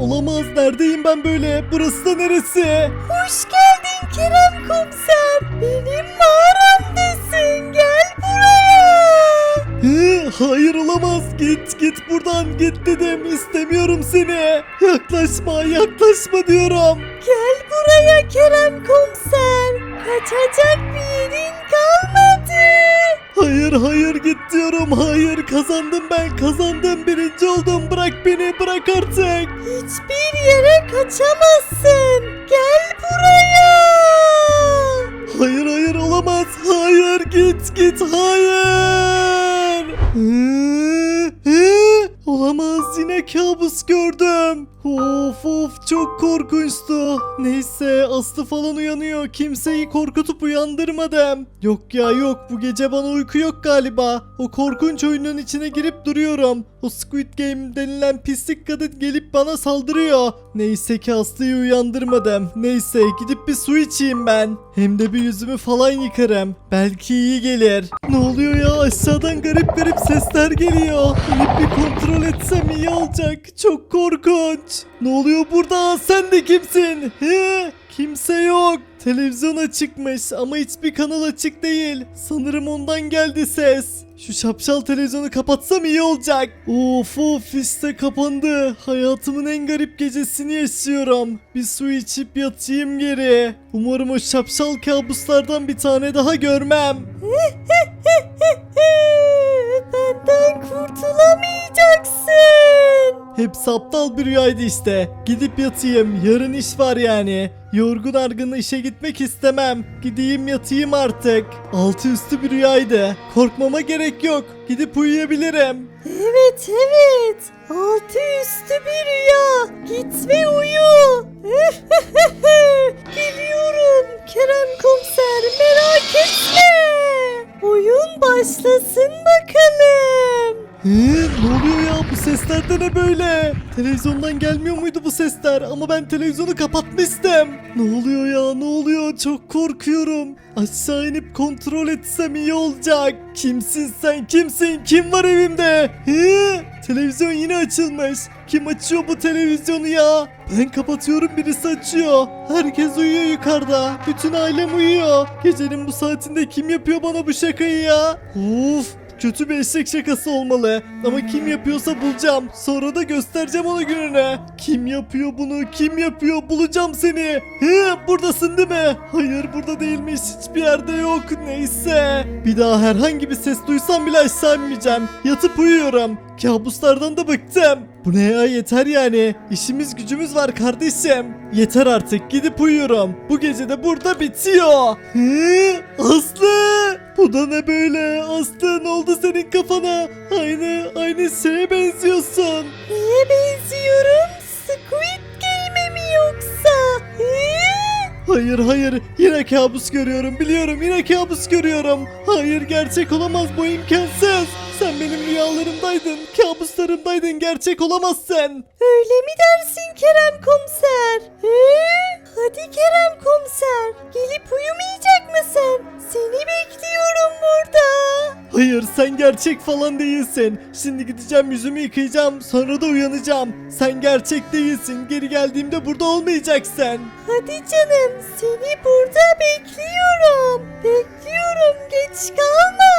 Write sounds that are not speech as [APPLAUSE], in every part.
olamaz neredeyim ben böyle burası da neresi? Hoş geldin Kerem komiser. Benim mağaramdasın. Gel buraya. Hı, hayır olamaz git git buradan git dedim istemiyorum seni. Yaklaşma yaklaşma diyorum. Gel buraya Kerem komiser. Kaçacak bir yerin kalmadı. Hayır hayır git diyorum hayır kazandım ben kazandım birinci oldum bırak beni bırak artık. Hiçbir yere kaçamazsın. Gel buraya. Hayır hayır olamaz hayır git git hayır. Hı, hı, olamaz yine kabus gördüm. Of of çok korkunçtu. Neyse Aslı falan uyanıyor. Kimseyi korkutup uyandırmadım. Yok ya yok bu gece bana uyku yok galiba. O korkunç oyunun içine girip duruyorum. O Squid Game denilen pislik kadın gelip bana saldırıyor. Neyse ki Aslı'yı uyandırmadım. Neyse gidip bir su içeyim ben. Hem de bir yüzümü falan yıkarım. Belki iyi gelir. Ne oluyor ya aşağıdan garip garip sesler geliyor. İnip bir kontrol etsem iyi olacak. Çok korkunç. Ne oluyor burada? Sen de kimsin? He? Kimse yok. Televizyon açıkmış ama hiçbir kanal açık değil. Sanırım ondan geldi ses. Şu şapşal televizyonu kapatsam iyi olacak. Of of işte kapandı. Hayatımın en garip gecesini yaşıyorum. Bir su içip yatayım geri. Umarım o şapşal kabuslardan bir tane daha görmem. [LAUGHS] Benden kurtulamayacaksın. Hepsi aptal bir rüyaydı işte. Gidip yatayım. Yarın iş var yani. Yorgun argın işe gitmek istemem. Gideyim yatayım artık. Altı üstü bir rüyaydı. Korkmama gerek yok. Gidip uyuyabilirim. Evet evet. Altı üstü bir rüya. Git ve uyu. [LAUGHS] Geliyorum Kerem komiser merak etme. Oyun başlasın bakalım. He, ne oluyor ya bu sesler de ne böyle? Televizyondan gelmiyor muydu bu sesler? Ama ben televizyonu kapatmıştım. Ne oluyor ya ne oluyor? Çok korkuyorum. Aşağı inip kontrol etsem iyi olacak. Kimsin sen kimsin? Kim var evimde? He? Televizyon yine açılmış. Kim açıyor bu televizyonu ya? Ben kapatıyorum birisi açıyor. Herkes uyuyor yukarıda. Bütün ailem uyuyor. Gecenin bu saatinde kim yapıyor bana bu şakayı ya? Of Kötü bir eşek şakası olmalı. Ama kim yapıyorsa bulacağım. Sonra da göstereceğim ona gününe. Kim yapıyor bunu? Kim yapıyor? Bulacağım seni. He, buradasın değil mi? Hayır burada değilmiş. Hiçbir yerde yok. Neyse. Bir daha herhangi bir ses duysam bile aşağı inmeyeceğim. Yatıp uyuyorum. Kabuslardan da bıktım. Bu ne ya yeter yani. İşimiz gücümüz var kardeşim. Yeter artık gidip uyuyorum. Bu gece de burada bitiyor. He, Aslı. Bu da ne böyle? Aslı ne oldu senin kafana? Aynı aynı şeye benziyorsun. Neye benziyorum? Squid Game'e mi yoksa? Hayır hayır yine kabus görüyorum biliyorum yine kabus görüyorum. Hayır gerçek olamaz bu imkansız. Sen benim rüyalarımdaydın, kabuslarımdaydın gerçek olamazsın. Öyle mi dersin Kerem komiser? Hı? Hadi Kerem komiser. Gelip uyumayacak mısın? Seni bekliyorum burada. Hayır sen gerçek falan değilsin. Şimdi gideceğim yüzümü yıkayacağım sonra da uyanacağım. Sen gerçek değilsin geri geldiğimde burada olmayacaksın. Hadi canım seni burada bekliyorum. Bekliyorum geç kalma.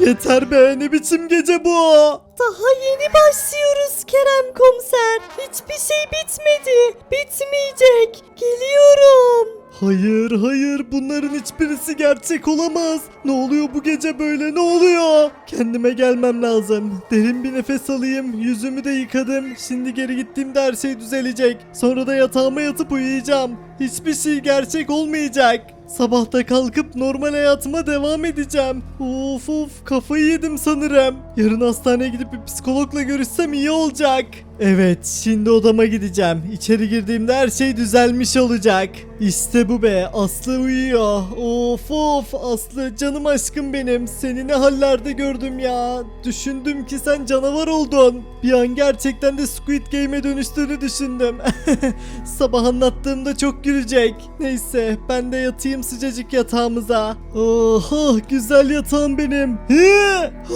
Yeter be ne biçim gece bu? Daha yeni başlıyoruz Kerem komiser. Hiçbir şey bitmedi. Bitmeyecek. Geliyorum. Hayır hayır bunların hiçbirisi gerçek olamaz. Ne oluyor bu gece böyle ne oluyor? Kendime gelmem lazım. Derin bir nefes alayım. Yüzümü de yıkadım. Şimdi geri gittiğimde her şey düzelecek. Sonra da yatağıma yatıp uyuyacağım. Hiçbir şey gerçek olmayacak. Sabahta kalkıp normal hayatıma devam edeceğim. Of of kafayı yedim sanırım. Yarın hastaneye gidip bir psikologla görüşsem iyi olacak. Evet şimdi odama gideceğim. İçeri girdiğimde her şey düzelmiş olacak. İşte bu be Aslı uyuyor. Of of Aslı canım aşkım benim. Seni ne hallerde gördüm ya. Düşündüm ki sen canavar oldun. Bir an gerçekten de Squid Game'e dönüştüğünü düşündüm. [LAUGHS] Sabah anlattığımda çok gülecek. Neyse ben de yatayım bizim sıcacık yatağımıza. Oha güzel yatağım benim.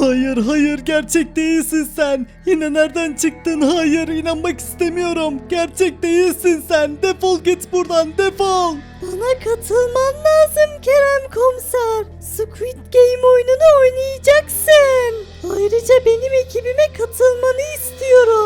Hayır hayır gerçek değilsin sen. Yine nereden çıktın? Hayır inanmak istemiyorum. Gerçek değilsin sen. Defol git buradan defol. Bana katılman lazım Kerem Komiser. Squid Game oyununu oynayacaksın. Ayrıca benim ekibime katılmanı istiyorum.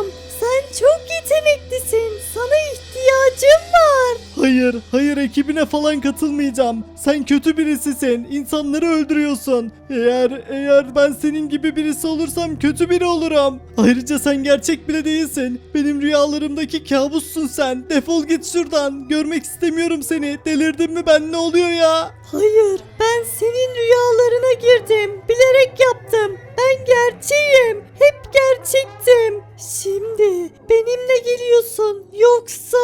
Hayır, hayır ekibine falan katılmayacağım. Sen kötü birisisin. İnsanları öldürüyorsun. Eğer eğer ben senin gibi birisi olursam kötü biri olurum. Ayrıca sen gerçek bile değilsin. Benim rüyalarımdaki kabussun sen. Defol git şuradan. Görmek istemiyorum seni. Delirdin mi ben ne oluyor ya? Hayır, ben senin rüyalarına girdim. Bilerek yaptım. Ben gerçeğim. Hep gerçektim. Şimdi benimle geliyorsun. Yoksa,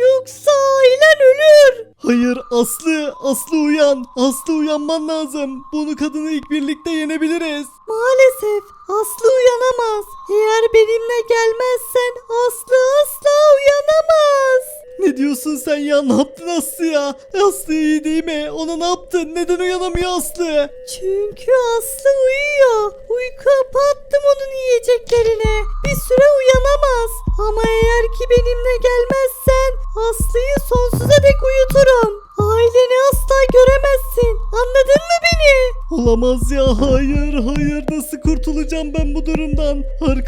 yoksa ailen ölür. Hayır Aslı, Aslı uyan. Aslı uyanman lazım. Bunu kadını ilk birlikte yenebiliriz. Maalesef Aslı uyanamaz. Eğer benimle gelmezsen Aslı asla uyanamaz. Ne diyorsun sen ya? Ne yaptın Aslı ya? Aslı iyi değil mi? Ona ne yaptın? Neden uyanamıyor Aslı? Çünkü Aslı uyuyor. Uyku attım onun yiyeceklerine. Bir süre uyanamaz. Ama eğer ki benimle gelmezsen Aslı'yı sonsuza dek uyuturum. Aileni asla göremezsin. Anladın mı beni? Olamaz ya hayır hayır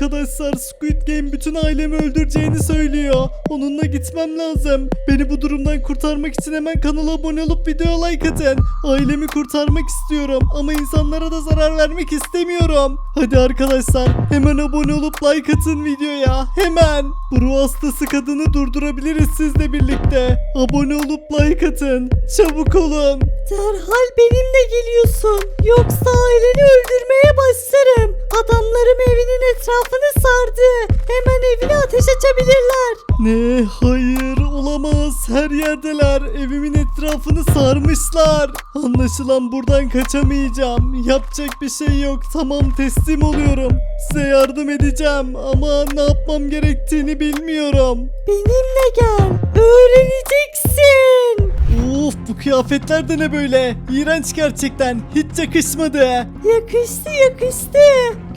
Arkadaşlar Squid Game bütün ailemi öldüreceğini söylüyor. Onunla gitmem lazım. Beni bu durumdan kurtarmak için hemen kanala abone olup video like atın. Ailemi kurtarmak istiyorum ama insanlara da zarar vermek istemiyorum. Hadi arkadaşlar hemen abone olup like atın videoya. Hemen! Bu ruh hastası kadını durdurabiliriz sizle birlikte. Abone olup like atın. Çabuk olun Derhal benimle geliyorsun. Yoksa aileni öldürmeye başlarım. Adamlarım evinin etrafını sardı. Hemen evine ateş açabilirler. Ne? Hayır olamaz. Her yerdeler. Evimin etrafını sarmışlar. Anlaşılan buradan kaçamayacağım. Yapacak bir şey yok. Tamam teslim oluyorum. Size yardım edeceğim ama ne yapmam gerektiğini bilmiyorum. Benimle gel. Öğreneceksin. Of bu kıyafetler de ne böyle? İğrenç gerçekten. Hiç yakışmadı. Yakıştı yakıştı.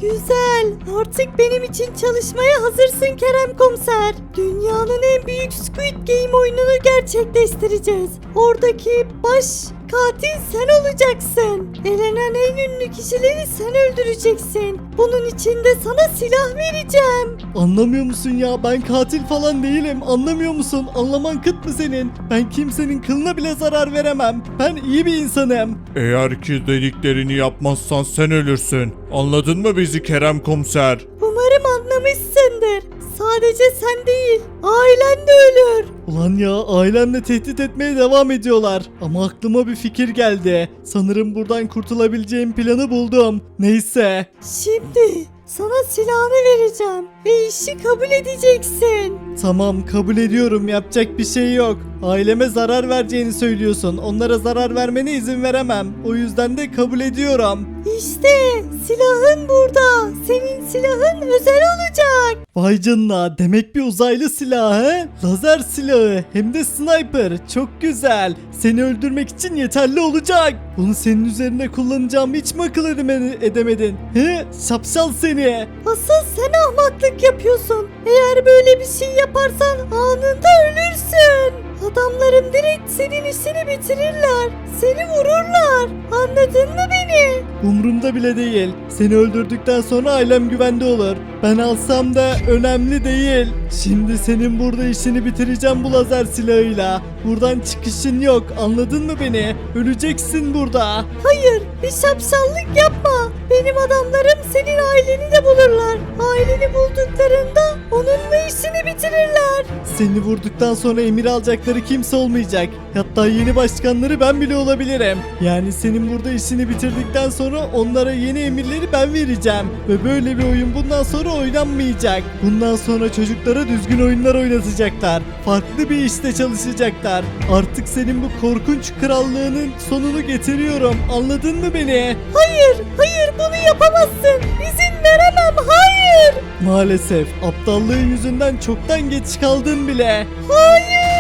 Güzel. Artık benim için çalışmaya hazırsın Kerem Komiser. Dünyanın en büyük Squid Game oyununu gerçekleştireceğiz. Oradaki baş katil sen olacaksın. Elenen en ünlü kişileri sen öldüreceksin. Bunun için de sana silah vereceğim. Anlamıyor musun ya? Ben katil falan değilim. Anlamıyor musun? Anlaman kıt mı senin? Ben kimsenin kılına bile zarar veremem. Ben iyi bir insanım. Eğer ki dediklerini yapmazsan sen ölürsün. Anladın mı bizi Kerem Komiser? Umarım anlamışsındır. Sadece sen değil, ailen de ölür. Ulan ya ailemle tehdit etmeye devam ediyorlar. Ama aklıma bir fikir geldi. Sanırım buradan kurtulabileceğim planı buldum. Neyse. Şimdi sana silahını vereceğim ve işi kabul edeceksin. Tamam kabul ediyorum yapacak bir şey yok. Aileme zarar vereceğini söylüyorsun. Onlara zarar vermene izin veremem. O yüzden de kabul ediyorum. İşte silahın burada. Senin silahın özel olacak. Vay canına demek bir uzaylı silahı? Lazer silahı hem de sniper çok güzel. Seni öldürmek için yeterli olacak. Bunu senin üzerine kullanacağımı hiç mi akıl edeme- edemedin? He? Şapşal seni. Asıl sen ahmaklık yapıyorsun. Eğer böyle bir şey yaparsan anında ölürsün. Adamlarım direkt senin işini bitirirler. Seni vururlar. Anladın mı beni? Umrumda bile değil. Seni öldürdükten sonra ailem güvende olur. Ben alsam da önemli değil. Şimdi senin burada işini bitireceğim bu lazer silahıyla. Buradan çıkışın yok. Anladın mı beni? Öleceksin burada. Hayır, bir şapşallık yapma. Benim adamlarım senin aileni de bulurlar. Aileni bulduklarında onunla işini bitirirler. Seni vurduktan sonra emir alacakları kimse olmayacak. Hatta yeni başkanları ben bile olabilirim. Yani senin burada işini bitirdikten sonra onlara yeni emirleri ben vereceğim. Ve böyle bir oyun bundan sonra oynanmayacak. Bundan sonra çocuklara düzgün oyunlar oynatacaklar. Farklı bir işte çalışacaklar. Artık senin bu korkunç krallığının sonunu getiriyorum. Anladın mı beni? Hayır, hayır bunu yapamazsın. İzin veremem, hayır. Maalesef aptallığın yüzünden çoktan geç kaldın bile. Hayır.